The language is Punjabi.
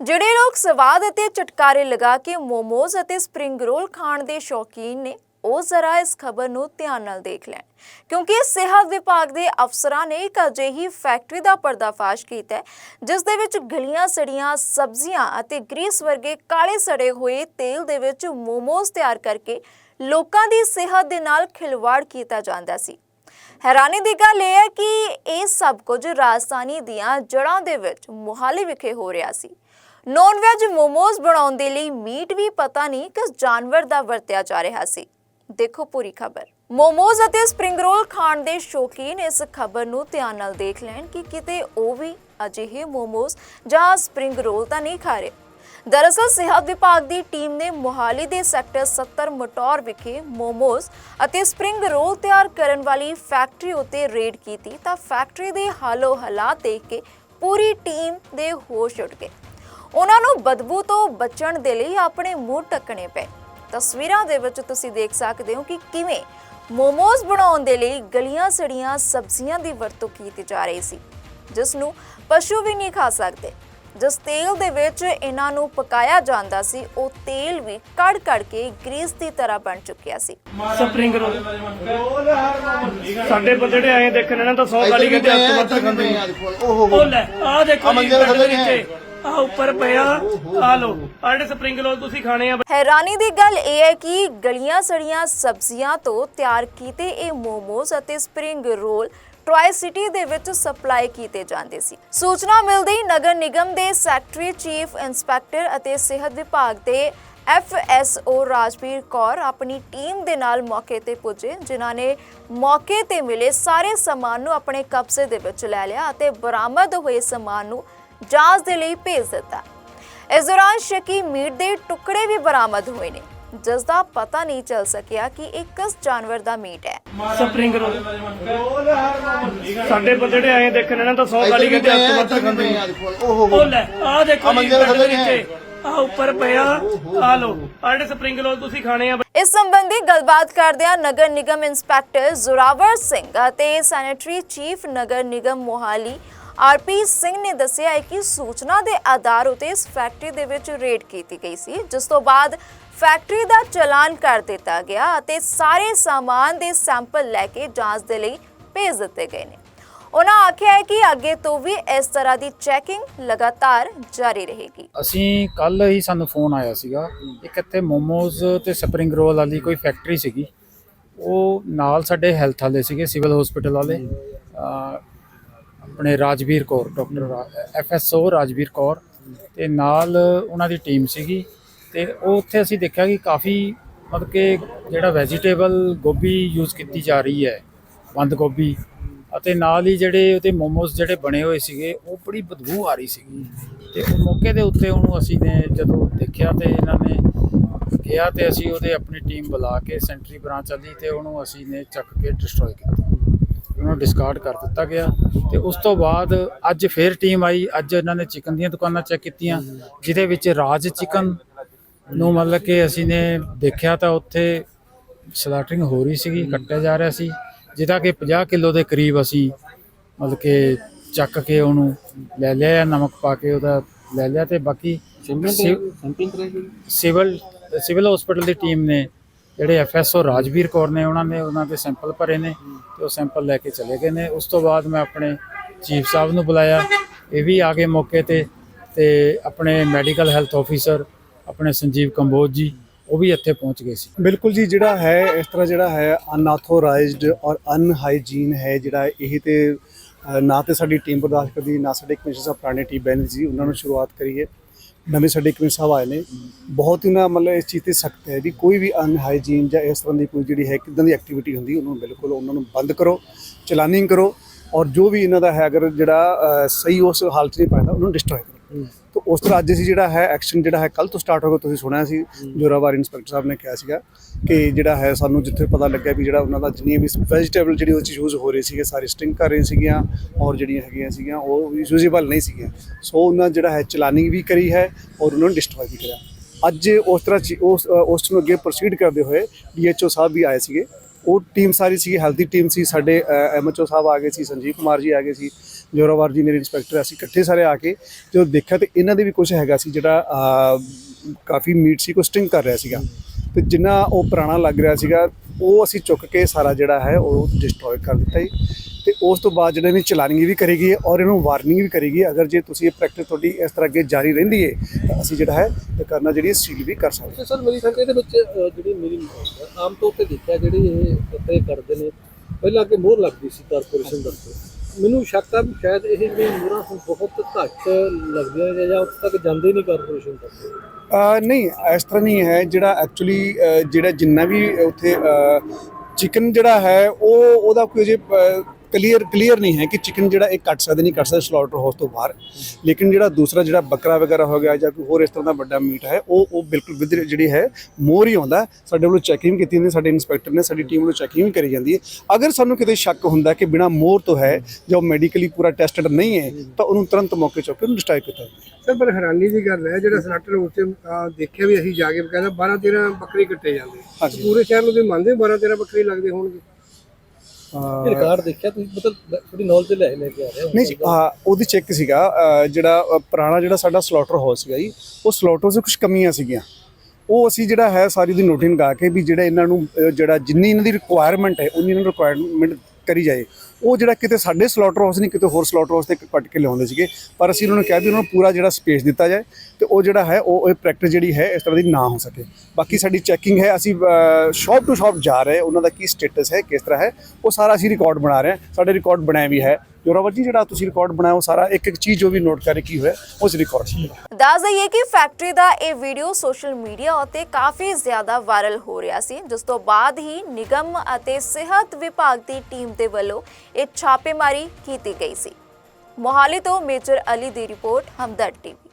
ਜਿਹੜੇ ਲੋਕ ਸਵਾਦ ਅਤੇ ਚਟਕਾਰੇ ਲਗਾ ਕੇ ਮੋਮੋਜ਼ ਅਤੇ ਸਪਰਿੰਗ ਰੋਲ ਖਾਣ ਦੇ ਸ਼ੌਕੀਨ ਨੇ, ਉਹ ਜ਼ਰਾ ਇਸ ਖਬਰ ਨੂੰ ਧਿਆਨ ਨਾਲ ਦੇਖ ਲੈਣ। ਕਿਉਂਕਿ ਸਿਹਤ ਵਿਭਾਗ ਦੇ ਅਫਸਰਾਂ ਨੇ ਇੱਕ ਅਜਿਹੀ ਫੈਕਟਰੀ ਦਾ ਪਰਦਾਫਾਸ਼ ਕੀਤਾ ਜਿਸ ਦੇ ਵਿੱਚ ਗਲੀਆਂ ਸੜੀਆਂ, ਸਬਜ਼ੀਆਂ ਅਤੇ ਗਰੀਸ ਵਰਗੇ ਕਾਲੇ ਸੜੇ ਹੋਏ ਤੇਲ ਦੇ ਵਿੱਚ ਮੋਮੋਜ਼ ਤਿਆਰ ਕਰਕੇ ਲੋਕਾਂ ਦੀ ਸਿਹਤ ਦੇ ਨਾਲ ਖਿਲਵਾੜ ਕੀਤਾ ਜਾਂਦਾ ਸੀ। ਹੈਰਾਨੀ ਦੀ ਗੱਲ ਇਹ ਹੈ ਕਿ ਇਹ ਸਭ ਕੁਝ ਰਾਜਧਾਨੀ ਦੀਆਂ ਜੜ੍ਹਾਂ ਦੇ ਵਿੱਚ ਮੁਹਾਲੀ ਵਿਖੇ ਹੋ ਰਿਹਾ ਸੀ। ਨੌਨ ਵੈਜ ਮੋਮੋਜ਼ ਬਣਾਉਣ ਦੇ ਲਈ ਮੀਟ ਵੀ ਪਤਾ ਨਹੀਂ ਕਿਸ ਜਾਨਵਰ ਦਾ ਵਰਤਿਆ ਜਾ ਰਿਹਾ ਸੀ। ਦੇਖੋ ਪੂਰੀ ਖਬਰ। ਮੋਮੋਜ਼ ਅਤੇ ਸਪਰਿੰਗ ਰੋਲ ਖਾਣ ਦੇ ਸ਼ੌਕੀਨ ਇਸ ਖਬਰ ਨੂੰ ਧਿਆਨ ਨਾਲ ਦੇਖ ਲੈਣ ਕਿ ਕਿਤੇ ਉਹ ਵੀ ਅਜਿਹੇ ਮੋਮੋਜ਼ ਜਾਂ ਸਪਰਿੰਗ ਰੋਲ ਤਾਂ ਨਹੀਂ ਖਾ ਰਹੇ। ਦਰਅਸਲ ਸਿਹਤ ਵਿਭਾਗ ਦੀ ਟੀਮ ਨੇ ਮੁਹਾਲੀ ਦੇ ਸੈਕਟਰ 70 ਮਟੌਰ ਵਿਖੇ ਮੋਮੋਜ਼ ਅਤੇ ਸਪਰਿੰਗ ਰੋਲ ਤਿਆਰ ਕਰਨ ਵਾਲੀ ਫੈਕਟਰੀ ਉੱਤੇ ਰੇਡ ਕੀਤੀ ਤਾਂ ਫੈਕਟਰੀ ਦੇ ਹਾਲੋ ਹਾਲਾਤ ਦੇਖ ਕੇ ਪੂਰੀ ਟੀਮ ਦੇ ਹੋਸ਼ ਉੱਡ ਗਏ। ਉਹਨਾਂ ਨੂੰ ਬਦਬੂ ਤੋਂ ਬਚਣ ਦੇ ਲਈ ਆਪਣੇ ਮੂੰਹ ਟੱਕਣੇ ਪਏ। ਤਸਵੀਰਾਂ ਦੇ ਵਿੱਚ ਤੁਸੀਂ ਦੇਖ ਸਕਦੇ ਹੋ ਕਿ ਕਿਵੇਂ ਮੋਮੋਜ਼ ਬਣਾਉਣ ਦੇ ਲਈ ਗਲੀਆਂ ਸੜੀਆਂ ਸਬਜ਼ੀਆਂ ਦੀ ਵਰਤੋਂ ਕੀਤੀ ਜਾ ਰਹੀ ਸੀ ਜਿਸ ਨੂੰ ਪਸ਼ੂ ਵੀ ਨਹੀਂ ਖਾ ਸਕਦੇ। ਜਿਸ ਤੇਲ ਦੇ ਵਿੱਚ ਇਹਨਾਂ ਨੂੰ ਪਕਾਇਆ ਜਾਂਦਾ ਸੀ ਉਹ ਤੇਲ ਵੀ ਕੜ ਕੜ ਕੇ ਗਰੀਸ ਦੀ ਤਰ੍ਹਾਂ ਬਣ ਚੁੱਕਿਆ ਸੀ। ਸਪਰਿੰਗ ਰੋਲ ਸਾਡੇ ਬੰਦੇ ਜਿਹੜੇ ਆਏ ਦੇਖਣ ਇਹਨਾਂ ਤਾਂ 100 ਗਾਲੀ ਕਹਿੰਦੇ ਹੱਥ ਵੱਧ ਖਾਂਦੇ ਨੇ। ਉਹ ਲੈ ਆਹ ਦੇਖੋ ਜੀ ਮੰਜੇ ਦੇ ਬੈੱਡ ਦੇ ਥੱਲੇ ਨੀਚੇ। ਆਹ ਉੱਪਰ ਪਿਆ। ਆ ਲੋ ਆਹ ਸਪਰਿੰਗ ਰੋਲ ਤੁਸੀਂ ਖਾਣੇ ਆ। ਹੈਰਾਨੀ ਦੀ ਗੱਲ ਇਹ ਹੈ ਕਿ ਗਲੀਆਂ ਸੜੀਆਂ ਸਬਜ਼ੀਆਂ ਤੋਂ ਤਿਆਰ ਕੀਤੇ ਇਹ ਮੋਮੋਜ਼ ਅਤੇ ਸਪਰਿੰਗ ਰੋਲ ਟਰਾਈ ਸਿਟੀ ਦੇ ਵਿੱਚ ਸਪਲਾਈ ਕੀਤੇ ਜਾਂਦੇ ਸੀ। ਸੂਚਨਾ ਮਿਲਦੇ ਹੀ ਨਗਰ ਨਿਗਮ ਦੇ ਸੈਕਟਰੀ ਚੀਫ ਇੰਸਪੈਕਟਰ ਅਤੇ ਸਿਹਤ ਵਿਭਾਗ ਦੇ ਐਫਐਸਓ ਰਾਜਵੀਰ ਕੌਰ ਆਪਣੀ ਟੀਮ ਦੇ ਨਾਲ ਮੌਕੇ ਤੇ ਪੁੱਜੇ, ਜਿਨ੍ਹਾਂ ਨੇ ਮੌਕੇ ਤੇ ਮਿਲੇ ਸਾਰੇ ਸਮਾਨ ਨੂੰ ਆਪਣੇ ਕਬਜ਼ੇ ਦੇ ਵਿੱਚ ਲੈ ਲਿਆ ਅਤੇ ਬਰਾਮਦ ਹੋਏ ਸਮਾਨ ਨੂੰ ਜਾਂਚ ਦੇ ਲਈ ਭੇਜ ਦਿੱਤਾ। ਇਸ ਦੌਰਾਨ ਸ਼ੱਕੀ ਮੀਟ ਦੇ ਟੁਕੜੇ ਵੀ ਬਰਾਮਦ ਹੋਏ ਨੇ ਜਿਸ ਦਾ ਪਤਾ ਨਹੀਂ ਚੱਲ ਸਕਿਆ ਕਿ ਇਹ ਕਿਸ ਜਾਨਵਰ ਦਾ ਮੀਟ ਹੈ। Spring roll. ਸਾਡੇ ਬੰਦੇ ਜਿਹੜੇ ਆਏ ਦੇਖਣ ਇਹਨਾਂ ਤਾਂ 100 ਗਾਲੀ ਕਹਿੰਦੇ ਹੱਥ ਵੱਧ ਖਾਂਦੇ। ਉਹ ਲੈ ਆਹ ਦੇਖੋ ਆਹ ਜੀ ਥੱਲੇ ਨੀਚੇ। ਆਹ ਉੱਪਰ ਪਿਆ ਆ ਲੋ ਆਹ ਜਿਹੜੇ ਸਪਰਿੰਗ ਰੋਲ ਤੁਸੀਂ ਖਾਣੇ ਆ। ਇਸ ਸੰਬੰਧੀ ਗੱਲਬਾਤ ਕਰਦਿਆਂ ਨਗਰ ਨਿਗਮ ਇੰਸਪੈਕਟਰ ਜ਼ੋਰਾਵਰ ਸਿੰਘ ਅਤੇ sanitary chief Nagar Nigam Mohali RP Singh ਨੇ ਦੱਸਿਆ ਹੈ ਕਿ ਸੂਚਨਾ ਦੇ ਆਧਾਰ ਉਤੇ ਇਸ ਫੈਕਟਰੀ ਦੇ ਵਿੱਚ ਰੇਡ ਕੀਤੀ ਗਈ ਸੀ, ਜਿਸ ਤੋਂ ਬਾਅਦ ਫੈਕਟਰੀ ਦਾ ਚਲਾਨ ਕਰ ਦਿੱਤਾ ਗਿਆ ਅਤੇ ਸਾਰੇ ਸਾਮਾਨ ਦੇ ਸੈਂਪਲ ਲੈ ਕੇ ਜਾਂਚ ਦੇ ਲਈ ਭੇਜ ਦਿੱਤੇ ਗਏ ਨੇ। ਉਹਨਾਂ ਆਖਿਆ ਹੈ ਕਿ ਅੱਗੇ ਤੋਂ ਵੀ ਇਸ ਤਰ੍ਹਾਂ ਦੀ ਚੈਕਿੰਗ ਲਗਾਤਾਰ ਜਾਰੀ ਰਹੇਗੀ। ਅਸੀਂ ਕੱਲ ਹੀ ਸਾਨੂੰ ਫੋਨ ਆਇਆ ਸੀਗਾ, ਇੱਕ ਇੱਥੇ ਮੋਮੋਜ਼ ਤੇ ਸਪਰਿੰਗ ਰੋਲ ਵਾਲੀ ਕੋਈ ਫੈਕਟਰੀ ਸੀਗੀ। ਉਹ ਨਾਲ ਸਾਡੇ ਹੈਲਥ ਵਾਲੇ ਸੀਗੇ, ਸਿਵਲ ਹਸਪੀਟਲ ਵਾਲੇ। ਆਪਣੇ ਰਾਜਵੀਰ ਕੌਰ, ਡਾਕਟਰ ਐਫਐਸਓ ਰਾਜਵੀਰ ਕੌਰ ਤੇ ਨਾਲ ਉਹਨਾਂ ਦੀ ਟੀਮ ਸੀਗੀ ਤੇ ਉਹ ਉੱਥੇ ਅਸੀਂ ਦੇਖਿਆ ਕਿ ਕਾਫੀ ਮਤਲਬ ਕਿ ਜਿਹੜਾ ਵੈਜੀਟੇਬਲ ਗੋਭੀ ਯੂਜ਼ ਕੀਤੀ ਜਾ ਰਹੀ ਹੈ, ਬੰਦ ਗੋਭੀ ਅਤੇ ਨਾਲ ਹੀ ਜਿਹੜੇ ਉਹਦੇ ਮੋਮੋਸ ਜਿਹੜੇ ਬਣੇ ਹੋਏ ਸੀਗੇ, ਉਹ ਬੜੀ ਬਦਬੂ ਆ ਰਹੀ ਸੀਗੀ ਤੇ ਉਹ ਮੌਕੇ ਦੇ ਉੱਤੇ ਉਹਨੂੰ ਅਸੀਂ ਨੇ ਜਦੋਂ ਦੇਖਿਆ ਤੇ ਇਹਨਾਂ ਨੇ ਕਿਹਾ ਤੇ ਅਸੀਂ ਉਹਦੇ ਆਪਣੀ ਟੀਮ ਬੁਲਾ ਕੇ ਸੈਂਟਰੀ ਬ੍ਰਾਂਚ ਵਾਲੀ ਤੇ ਉਹਨੂੰ ਅਸੀਂ ਨੇ ਚੱਕ ਕੇ ਡਿਸਟਰੋਏ ਕੀਤਾ। ਉਹਨੂੰ ਡਿਸਕਾਰਡ ਕਰ ਦਿੱਤਾ ਗਿਆ ਤੇ ਉਸ ਤੋਂ ਬਾਅਦ ਅੱਜ ਫੇਰ ਟੀਮ ਆਈ ਅੱਜ ਇਹਨਾਂ ਨੇ ਚਿਕਨ ਦੀਆਂ ਦੁਕਾਨਾਂ ਚੈੱਕ ਕੀਤੀਆਂ ਜਿਹਦੇ ਵਿੱਚ ਰਾਜ ਚਿਕਨ ਨੂੰ ਮਤਲਬ ਕਿ ਅਸੀਂ ਨੇ ਦੇਖਿਆ ਤਾਂ ਉੱਥੇ ਸਲਾਟਰਿੰਗ ਹੋ ਰਹੀ ਸੀਗੀ ਕੱਟਿਆ ਜਾ ਰਿਹਾ ਸੀ ਜਿਹਦਾ ਕਿ 50 ਕਿਲੋ ਦੇ ਕਰੀਬ ਅਸੀਂ ਮਤਲਬ ਕਿ ਚੱਕ ਕੇ ਉਹਨੂੰ ਲੈ ਲਿਆ ਨਮਕ ਪਾ ਕੇ ਉਹਦਾ ਲੈ ਲਿਆ ਤੇ ਬਾਕੀ ਸਿਵਲ ਸਿਵਲ ਹਸਪੀਟਲ ਦੀ ਟੀਮ ਨੇ ਜਿਹੜੇ ਐਫਐਸਓ ਰਾਜਵੀਰ ਕੌਰ ਨੇ ਉਹਨਾਂ ਨੇ ਉਹਨਾਂ ਦੇ ਸੈਂਪਲ ਭਰੇ ਨੇ ਤੇ ਉਹ ਸੈਂਪਲ ਲੈ ਕੇ ਚਲੇ ਗਏ ਨੇ। ਉਸ ਤੋਂ ਬਾਅਦ ਮੈਂ ਆਪਣੇ ਚੀਫ ਸਾਹਿਬ ਨੂੰ ਬੁਲਾਇਆ। ਇਹ ਵੀ ਆ ਗਏ ਮੌਕੇ ਤੇ ਤੇ ਆਪਣੇ ਮੈਡੀਕਲ ਹੈਲਥ ਆਫੀਸਰ ਆਪਣੇ ਸੰਜੀਵ ਕੰਬੋਜ ਜੀ, ਉਹ ਵੀ ਇੱਥੇ ਪਹੁੰਚ ਗਏ ਸੀ। ਬਿਲਕੁਲ ਜੀ, ਜਿਹੜਾ ਹੈ, ਇਸ ਤਰ੍ਹਾਂ ਜਿਹੜਾ ਹੈ ਅਨਆਥੋਰਾਈਜ਼ਡ ਔਰ ਅਨਹਾਈਜੀਨ ਹੈ ਜਿਹੜਾ, ਇਹ ਤੇ ਨਾ ਤੇ ਸਾਡੀ ਟੀਮ ਬਰਦਾਸ਼ਤ ਕਰਦੀ, ਨਾ ਸਾਡੇ ਕਮਿਸ਼ਨ ਸਾਹਿਬ ਪੁਰਾਣੇ ਟੀਮ ਬੈਨ ਜੀ ਉਹਨਾਂ ਨੂੰ ਸ਼ੁਰੂਆਤ ਕਰੀਏ। ਨਵੇਂ ਸਾਡੇ ਕਮਿਸ਼ਨਰ ਸਾਹਿਬ ਆਏ ਨੇ। ਬਹੁਤ ਹੀ ਨਾ ਮਤਲਬ ਇਸ ਚੀਜ਼ ਤੇ ਸਖਤ ਹੈ ਵੀ ਕੋਈ ਵੀ ਅਨਹਾਈਜੀਨ ਜਾਂ ਇਸ ਤਰ੍ਹਾਂ ਦੀ ਕੋਈ ਜਿਹੜੀ ਹੈ ਕਿਦਾਂ ਦੀ ਐਕਟੀਵਿਟੀ ਹੁੰਦੀ ਉਹਨੂੰ ਬਿਲਕੁਲ ਉਹਨਾਂ ਨੂੰ ਬੰਦ ਕਰੋ ਚਲਾਨਿੰਗ ਕਰੋ ਔਰ ਜੋ ਵੀ ਇਹਨਾਂ ਦਾ ਹੈ ਅਗਰ ਜਿਹੜਾ ਸਹੀ ਉਸ ਹਾਲਤ 'ਚ ਨਹੀਂ ਪਾਉਂਦਾ ਉਹਨੂੰ ਡਿਸਟਰੋਏ ਕਰੋ। ਤਾਂ ਉਸ ਤਰ੍ਹਾਂ ਅੱਜ ਅਸੀਂ ਜਿਹੜਾ ਹੈ ਐਕਸ਼ਨ ਜਿਹੜਾ ਹੈ ਕੱਲ ਤੋਂ ਸਟਾਰਟ ਹੋਗਾ ਤੁਸੀਂ ਸੁਣਿਆ ਸੀ ਜੋਰਾਵਾਰ ਇੰਸਪੈਕਟਰ ਸਾਹਿਬ ਨੇ ਕਿਹਾ ਸੀਗਾ ਕਿ ਜਿਹੜਾ ਹੈ ਸਾਨੂੰ ਜਿੱਥੇ ਪਤਾ ਲੱਗਿਆ ਵੀ ਜਿਹੜਾ ਉਹਨਾਂ ਦਾ ਜਿੰਨੀਆਂ ਵੀ ਵੈਜੀਟੇਬਲ ਜਿਹੜੀ ਉਹ 'ਚ ਯੂਜ਼ ਹੋ ਰਹੀ ਸੀਗੇ ਸਾਰੇ ਸਟਿੰਗ ਕਰ ਰਹੇ ਸੀਗੀਆਂ ਔਰ ਜਿਹੜੀਆਂ ਹੈਗੀਆਂ ਸੀਗੀਆਂ ਉਹ ਯੂਜ਼ੇਬਲ ਨਹੀਂ ਸੀਗੀਆਂ। ਸੋ ਉਹਨਾਂ ਜਿਹੜਾ ਹੈ ਚਲਾਨਿੰਗ ਵੀ ਕਰੀ ਹੈ ਔਰ ਉਹਨਾਂ ਨੂੰ ਡਿਸਟਰੋਏ ਵੀ ਕਰਿਆ। ਅੱਜ ਉਸ ਤਰ੍ਹਾਂ ਚੀ- ਉਸ ਉਸ ਨੂੰ ਅੱਗੇ ਪ੍ਰੋਸੀਡ ਕਰਦੇ ਹੋਏ ਡੀਐਚਓ ਸਾਹਿਬ ਵੀ ਆਏ ਸੀਗੇ। ਉਹ ਟੀਮ ਸਾਰੀ ਸੀਗੀ ਹੈਲਥੀ ਟੀਮ ਸੀ ਸਾਡੇ ਐਮਐਚਓ ਸਾਹਿਬ ਆ ਗਏ ਸੀ ਸੰਜੀਵ ਕੁਮਾਰ ਜੀ ਆ ਗਏ ਸੀ ਜੋਰਾਵਰ ਜੀ ਮੇਰੇ ਇੰਸਪੈਕਟਰ ਅਸੀਂ ਇਕੱਠੇ ਸਾਰੇ ਆ ਕੇ ਜਦੋਂ ਦੇਖਿਆ ਤੇ ਇਹਨਾਂ ਦੇ ਵੀ ਕੁਝ ਹੈਗਾ ਸੀ ਜਿਹੜਾ ਕਾਫੀ ਮੀਟ ਸੀ ਕੋ ਸਟਿੰਗ ਕਰ ਰਿਹਾ ਸੀਗਾ। ਤੇ ਜਿੰਨਾ ਉਹ ਪੁਰਾਣਾ ਲੱਗ ਰਿਹਾ ਸੀਗਾ, ਉਹ ਅਸੀਂ ਚੁੱਕ ਕੇ ਸਾਰਾ ਜਿਹੜਾ ਹੈ, ਉਹ ਡਿਸਟਰੋਏ ਕਰ ਦਿੱਤਾ ਜੀ। ਤੇ ਉਸ ਤੋਂ ਬਾਅਦ ਜਿਹੜਾ ਇਹਨੇ ਚਲਾਨਿੰਗ ਵੀ ਕਰੇਗੀ ਔਰ ਇਹਨੂੰ ਵਾਰਨਿੰਗ ਵੀ ਕਰੇਗੀ, ਅਗਰ ਜੇ ਤੁਸੀਂ ਇਹ ਪ੍ਰੈਕਟਿਸ ਤੁਹਾਡੀ ਇਸ ਤਰ੍ਹਾਂ ਅੱਗੇ ਜਾਰੀ ਰਹਿੰਦੀ ਹੈ ਤਾਂ ਅਸੀਂ ਜਿਹੜਾ ਹੈ, ਇਹ ਕਰਨਾ ਜਿਹੜੀ ਸੀਲ ਵੀ ਕਰ ਸਕਦੇ ਸਰ ਮੇਰੀ ਸੰਗ ਇਹਦੇ ਵਿੱਚ ਜਿਹੜੀ ਮੇਰੀ ਆਮ ਤੌਰ ਤੇ ਦੇਖਿਆ ਜਿਹੜੀ ਇਹ ਕਰਦੇ ਨੇ, ਪਹਿਲਾਂ ਅੱਗੇ ਮੋਹਰ ਲੱਗਦੀ ਸੀ ਕਾਰਪੋਰੇਸ਼ਨ ਦਫ਼ਤਰ ਮੈਨੂੰ ਸ਼ੱਕ ਆ ਵੀ ਸ਼ਾਇਦ ਇਹ ਜਿਹੜੀਆਂ ਮੋਹਰਾਂ ਹੁਣ ਬਹੁਤ ਘੱਟ ਲੱਗਦੀਆਂ ਨੇ ਜਾਂ ਉੱਥੇ ਤੱਕ ਜਾਂਦੇ ਨਹੀਂ ਕਾਰਪੋਰੇਸ਼ਨ ਦਫ਼ਤਰ ਨਹੀਂ, ਇਸ ਤਰ੍ਹਾਂ ਨਹੀਂ ਹੈ। ਜਿਹੜਾ ਐਕਚੁਅਲੀ ਜਿਹੜਾ ਜਿੰਨਾ ਵੀ ਉੱਥੇ ਚਿਕਨ ਜਿਹੜਾ ਹੈ, ਉਹ ਉਹਦਾ ਕੋਈ ਜੇ ਕਲੀਅਰ ਕਲੀਅਰ ਨਹੀਂ ਹੈ ਕਿ ਚਿਕਨ ਜਿਹੜਾ ਇਹ ਕੱਟ ਸਕਦੇ ਨਹੀਂ ਕੱਟ ਸਕਦੇ ਸਲਾਟਰ ਹਾਊਸ ਤੋਂ ਬਾਹਰ। ਲੇਕਿਨ ਜਿਹੜਾ ਦੂਸਰਾ ਜਿਹੜਾ ਬੱਕਰਾ ਵਗੈਰਾ ਹੋ ਗਿਆ ਜਾਂ ਕੋਈ ਹੋਰ ਇਸ ਤਰ੍ਹਾਂ ਦਾ ਵੱਡਾ ਮੀਟ ਹੈ ਉਹ ਉਹ ਬਿਲਕੁਲ ਵਿਦ ਜਿਹੜੀ ਹੈ ਮੋਰ ਹੀ ਆਉਂਦਾ। ਸਾਡੇ ਵੱਲੋਂ ਚੈਕਿੰਗ ਕੀਤੀ ਜਾਂਦੀ ਸਾਡੇ ਇੰਸਪੈਕਟਰ ਨੇ ਸਾਡੀ ਟੀਮ ਵੱਲੋਂ ਚੈਕਿੰਗ ਵੀ ਕਰੀ ਜਾਂਦੀ ਹੈ। ਅਗਰ ਸਾਨੂੰ ਕਿਤੇ ਸ਼ੱਕ ਹੁੰਦਾ ਕਿ ਬਿਨਾ ਮੋਰ ਤੋਂ ਹੈ ਜਾਂ ਮੈਡੀਕਲੀ ਪੂਰਾ ਟੈਸਟਡ ਨਹੀਂ ਹੈ ਤਾਂ ਉਹਨੂੰ ਤੁਰੰਤ ਮੌਕੇ ਚੁੱਕ ਉਹਨੂੰ ਡਿਸਟ੍ਰਾਈ ਕੀਤਾ ਸਰ ਪਰ ਹੈਰਾਨੀ ਦੀ ਗੱਲ ਹੈ ਜਿਹੜਾ ਸਨਾਟਰ ਉੱਤੇ ਅਹ, ਦੇਖਿਆ ਵੀ ਅਸੀਂ ਜਾ ਕੇ ਕਹਿੰਦਾ 12 13 ਬੱਕਰੀ ਕੱਟੇ ਜਾਂਦੇ। ਪੂਰੇ ਸ਼ਹਿਰ ਨੂੰ ਤੁਸੀਂ ਮੰਨਦੇ 12 13 ਬੱਕਰੀ ਲੱਗਦੇ ਹੋਣਗੇ? ਇਹ ਰਿਕਾਰਡ ਦੇਖਿਆ ਤੁਸੀਂ? ਮਤਲਬ ਥੋੜੀ ਨੌਲੇਜ ਲੈ ਲੈ ਕੇ ਆ ਰਹੇ ਹੋ ਨਹੀਂ ਜੀ, ਹਾਂ ਉਹਦੀ ਚੈੱਕ ਸੀਗਾ ਜਿਹੜਾ ਪੁਰਾਣਾ ਜਿਹੜਾ ਸਾਡਾ ਸਲਾਟਰ ਹਾਊਸ ਸੀਗਾ ਜੀ ਉਹ ਸਲਾਟਰ 'ਚ ਕੁਝ ਕਮੀਆਂ ਸੀਗੀਆਂ। ਉਹ ਅਸੀਂ ਜਿਹੜਾ ਹੈ ਸਾਰੀ ਦੀ ਨੋਟਿੰਗ ਲਗਾ ਕੇ ਵੀ ਜਿਹੜਾ ਇਹਨਾਂ ਨੂੰ ਜਿਹੜਾ ਜਿੰਨੀ ਇਹਨਾਂ ਦੀ ਰਿਕੁਆਇਰਮੈਂਟ ਹੈ ਉਨੀ ਇਹਨਾਂ ਨੂੰ ਰਿਕੁਆਇਰਮੈਂਟ ਕਰੀ ਜਾਏ। ਉਹ ਜਿਹੜਾ ਕਿਤੇ ਸਾਡੇ ਸਲਾਟਰ ਹਾਊਸ ਨਹੀਂ, ਕਿਤੇ ਹੋਰ ਸਲਾਟਰ ਹਾਊਸ ਤੇ ਕੱਟ ਕੇ ਲਿਆਉਂਦੇ ਸੀਗੇ। ਪਰ ਅਸੀਂ ਉਹਨਾਂ ਨੂੰ ਕਿਹਾ ਵੀ ਉਹਨਾਂ ਨੂੰ ਪੂਰਾ ਜਿਹੜਾ ਸਪੇਸ ਦਿੱਤਾ ਜਾਏ ਤੇ ਉਹ ਜਿਹੜਾ ਹੈ, ਉਹ ਇਹ ਪ੍ਰੈਕਟਿਸ ਜਿਹੜੀ ਹੈ, ਇਸ ਤਰ੍ਹਾਂ ਦੀ ਨਾ ਹੋ ਸਕੇ। ਬਾਕੀ ਸਾਡੀ ਚੈਕਿੰਗ ਹੈ, ਅਸੀਂ ਸ਼ਾਪ ਟੂ ਸ਼ਾਪ ਜਾ ਰਹੇ, ਉਹਨਾਂ ਦਾ ਕੀ ਸਟੇਟਸ ਹੈ, ਕਿਸ ਤਰ੍ਹਾਂ ਹੈ, ਉਹ ਸਾਰਾ ਅਸੀਂ ਰਿਕਾਰਡ ਬਣਾ ਰਹੇ ਹਾਂ। ਸਾਡੇ ਰਿਕਾਰਡ ਬਣਾਇਆ ਵੀ ਹੈ। ਜੋਰਾਵਰ ਜੀ, ਜਿਹੜਾ ਤੁਸੀਂ ਰਿਕਾਰਡ ਬਣਾਇਆ ਸਾਰਾ ਇੱਕ ਇੱਕ ਚੀਜ਼ ਜੋ ਵੀ ਨੋਟ ਕਰੇ ਕੀ ਹੋਇਆ ਉਸ ਰਿਕਾਰਡ 'ਚ ਦੱਸ ਦਈਏ ਕਿ ਫੈਕਟਰੀ ਦਾ ਇਹ ਵੀਡੀਓ ਸੋਸ਼ਲ ਮੀਡੀਆ ਉੱਤੇ ਕਾਫੀ ਜ਼ਿਆਦਾ ਵਾਇਰਲ ਹੋ ਰਿਹਾ ਸੀ, ਜਿਸ ਤੋਂ ਬਾਅਦ ਹੀ ਨਿਗਮ ਅਤੇ ਸਿਹਤ ਵਿਭਾਗ ਦੀ ਟੀਮ ਦੇ ਵੱਲੋਂ ਇਹ ਛਾਪੇਮਾਰੀ ਕੀਤੀ ਗਈ ਸੀ। ਮੋਹਾਲੀ ਤੋਂ ਮੇਜਰ ਅਲੀ ਦੀ ਰਿਪੋਰਟ ਹਮਦਰਦ ਟੀਵੀ।